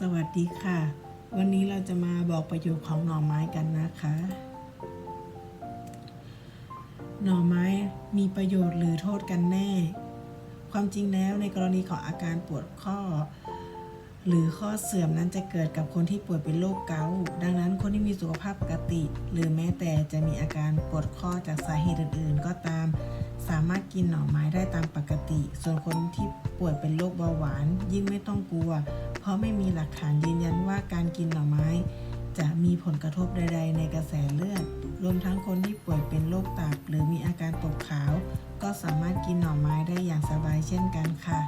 สวัสดีค่ะ วันนี้เราจะมาบอกประโยชน์ของหน่อไม้กันนะคะ หน่อไม้มีประโยชน์หรือโทษกันแน่ ความจริงแล้วในกรณีของอาการปวดข้อ หรือข้อเสื่อมนั้นจะเกิดกับคนที่ป่วยเป็นโรคเกาต์ดังนั้นคนที่มีสุขภาพปกติ หรือแม้แต่จะมีอาการปวดข้อจากสาเหตุอื่น ๆ ก็ตาม สามารถกินหน่อไม้ได้ตามปกติ ส่วนคนที่ป่วยเป็นโรคเบาหวาน ยิ่งไม่ต้องกลัว เพราะไม่มีหลักฐานยืนยันว่าการกินหน่อไม้ จะมีผลกระทบใด ๆ ในกระแสเลือด รวมทั้งคนที่ป่วยเป็นโรคตับ หรือมีอาการตกขาว ก็สามารถกินหน่อไม้ได้อย่างสบายเช่นกันค่ะ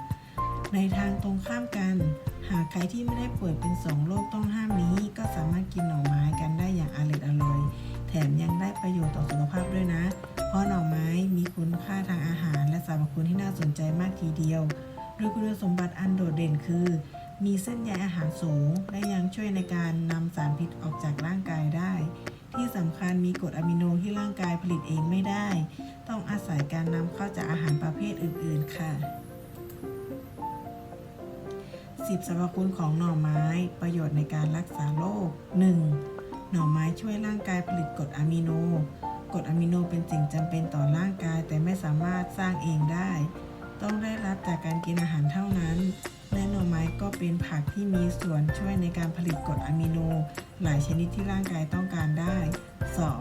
ในทางตรงข้ามกัน หากใครที่ไม่ได้ป่วยเป็นสองโรคต้องห้ามนี้ ก็สามารถกินหน่อไม้กันได้อย่างอร่อยอร่อย แถมยังได้ประโยชน์ต่อสุขภาพด้วยนะ เพราะหน่อไม้มีคุณค่าทางอาหาร และสรรพคุณที่น่าสนใจมากทีเดียวโดยคุณสมบัติอันโดดเด่นคือ มีเส้นใยอาหารสูง และยังช่วยในการนำสารพิษออกจากร่างกายได้ ที่สำคัญมีกรดอะมิโนที่ร่างกายผลิตเองไม่ได้ ต้องอาศัยการนำเข้าจากอาหารประเภทอื่น ๆ ค่ะ10สรรพคุณของหน่อไม้ ประโยชน์ในการรักษาโรค 1. หน่อไม้ช่วยร่างกายผลิตกรดอะมิโน กรดอะมิโนเป็นสิ่งจำเป็นต่อร่างกายแต่ไม่สามารถสร้างเองได้ ต้องได้รับจากการกินอาหาร เป็นผักที่มีส่วนช่วยในการผลิตกรดอะมิโน หลายชนิดที่ร่างกายต้องการได้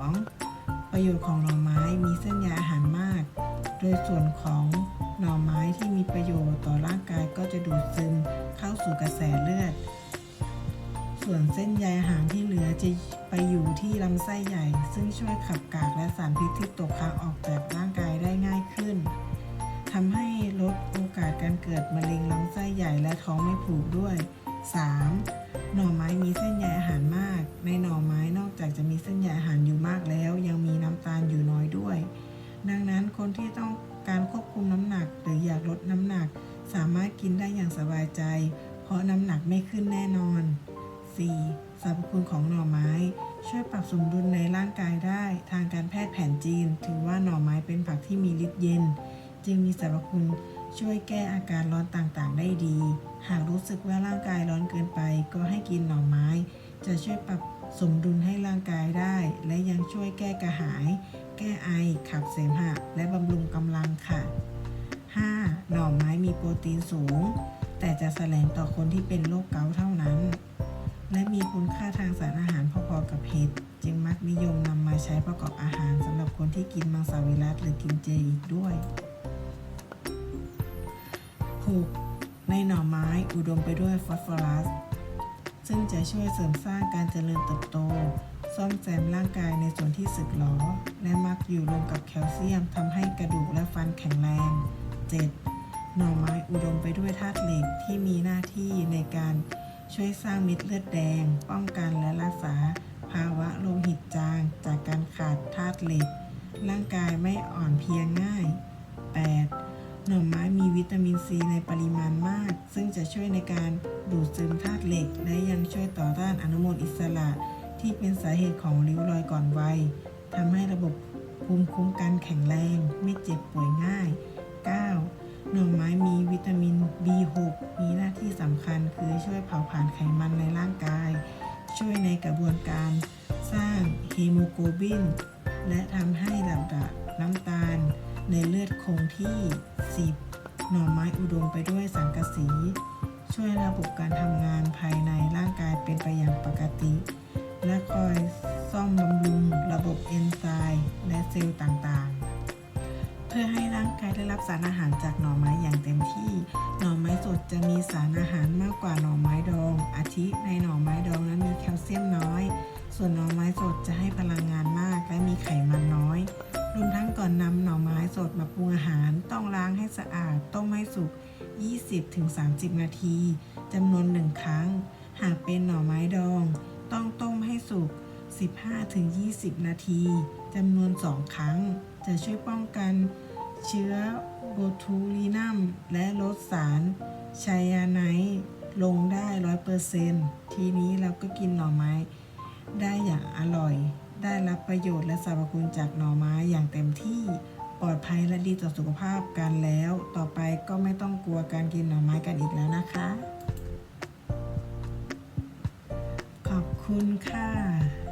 2. ประโยชน์ของหน่อไม้มีเส้นใยอาหารมาก โดยส่วนของหน่อไม้ที่มีประโยชน์ต่อร่างกายก็จะดูดซึมเข้าสู่กระแสเลือด ส่วนเส้นใยอาหารที่เหลือจะไปอยู่ที่ลำไส้ใหญ่ ซึ่งช่วยขับกากและสารพิษที่ตกค้างออกจากร่างกายได้ง่ายขึ้นทำให้ลดโอกาสการเกิดมะเร็งลำไส้ ใหญ่และท้องไม่ผูกด้วย 3. หน่อไม้มีเส้นใยอาหารมาก ในหน่อไม้นอกจากจะมีเส้นใยอาหารอยู่มากแล้ว ยังมีน้ำตาลอยู่น้อยด้วย ดังนั้นคนที่ต้องการควบคุมน้ำหนักหรืออยากลดน้ำหนัก สามารถกินได้อย่างสบายใจ เพราะน้ำหนักไม่ขึ้นแน่นอน 4. สรรพคุณของหน่อไม้ ช่วยปรับสมดุลในร่างกายได้ ทางการแพทย์แผนจีน ถือว่าหน่อไม้เป็นผักที่มีฤทธิ์เย็น จึงมีสรรพคุณ ช่วยแก้อาการร้อนต่างๆ ได้ดี หากรู้สึกว่าร่างกายร้อนเกินไป ก็ให้กินหน่อไม้ จะช่วยปรับสมดุลให้ร่างกายได้ และยังช่วยแก้กระหาย แก้ไอ ขับเสมหะ และบำรุงกำลังค่ะ 5. หน่อไม้มีโปรตีนสูง แต่จะแสลงต่อคนที่เป็นโรคเกาต์เท่านั้น และมีคุณค่าทางสารอาหารพอๆกับเห็ด จึงมักนิยมนำมาใช้ประกอบอาหารสำหรับคนที่กินมังสวิรัตหรือกินเจอีกด้วย 6. ในหน่อไม้อุดมไปด้วยฟอสฟอรัส ซึ่งจะช่วยเสริมสร้างการเจริญเติบโต ซ่อมแซมร่างกายในส่วนที่สึกหรอ และมักอยู่รวมกับแคลเซียมทำให้กระดูกและฟันแข็งแรง 7. หน่อไม้อุดมไปด้วยธาตุเหล็กที่มีหน้าที่ในการช่วยสร้างเม็ดเลือดแดง ป้องกันและรักษา ภาวะโลหิตจาง จากการขาดธาตุเหล็ก ร่างกายไม่อ่อนเพลียง่าย 8. หน่อไม้มีวิตามินซีในปริมาณมาก ซึ่งจะช่วยในการดูดซึมธาตุเหล็ก และยังช่วยต่อต้านอนุมูลอิสระ ที่เป็นสาเหตุของริ้วรอยก่อนวัยทำให้ระบบภูมิคุ้มกันแข็งแรง ไม่เจ็บป่วยง่าย 9. หน่อไม้มีวิตามิน B6 มีหน้าที่สำคัญคือช่วยเผาผลาญไขมันในร่างกาย ช่วยในกระบวนการสร้างฮีโมโกลบิน และทำให้ระดับน้ำตาล ในเลือดคงที่ 10. หน่อไม้อุดมไปด้วยสังกะสี ช่วยระบบการทำงานภายในร่างกายเป็นไปอย่างปกติ และคอยซ่อมบำรุงระบบเอนไซม์และเซลล์ต่างๆ เพื่อให้ร่างกายได้รับสารอาหารจากหน่อไม้อย่างเต็มที่ หน่อไม้สดจะมีสารอาหารมากกว่าหน่อไม้ดอง อาทิในหน่อไม้ดองนั้นมีแคลเซียมน้อย ส่วนหน่อไม้สดจะให้พลังงานมากและมีไขมันน้อย รวมทั้งก่อนนำหน่อไม้สดมาปรุงอาหาร ต้องล้างให้สะอาด ต้มให้สุก 20-30 นาทีจำนวน1ครั้ง หากเป็นหน่อไม้ดอง ต้องต้มให้สุก 15-20 นาทีจำนวน2ครั้ง จะช่วยป้องกันเชื้อโบทูลินัม และลดสารไชยาไนลงได้100%ทีนี้เราก็กินหน่อไม้ได้อย่างอร่อย ได้รับประโยชน์และสรรพคุณจากหน่อไม้อย่างเต็มที่ปลอดภัยและดีต่อสุขภาพกันแล้ว ต่อไปก็ไม่ต้องกลัวการกินหน่อไม้กันอีกแล้วนะคะ ขอบคุณค่ะ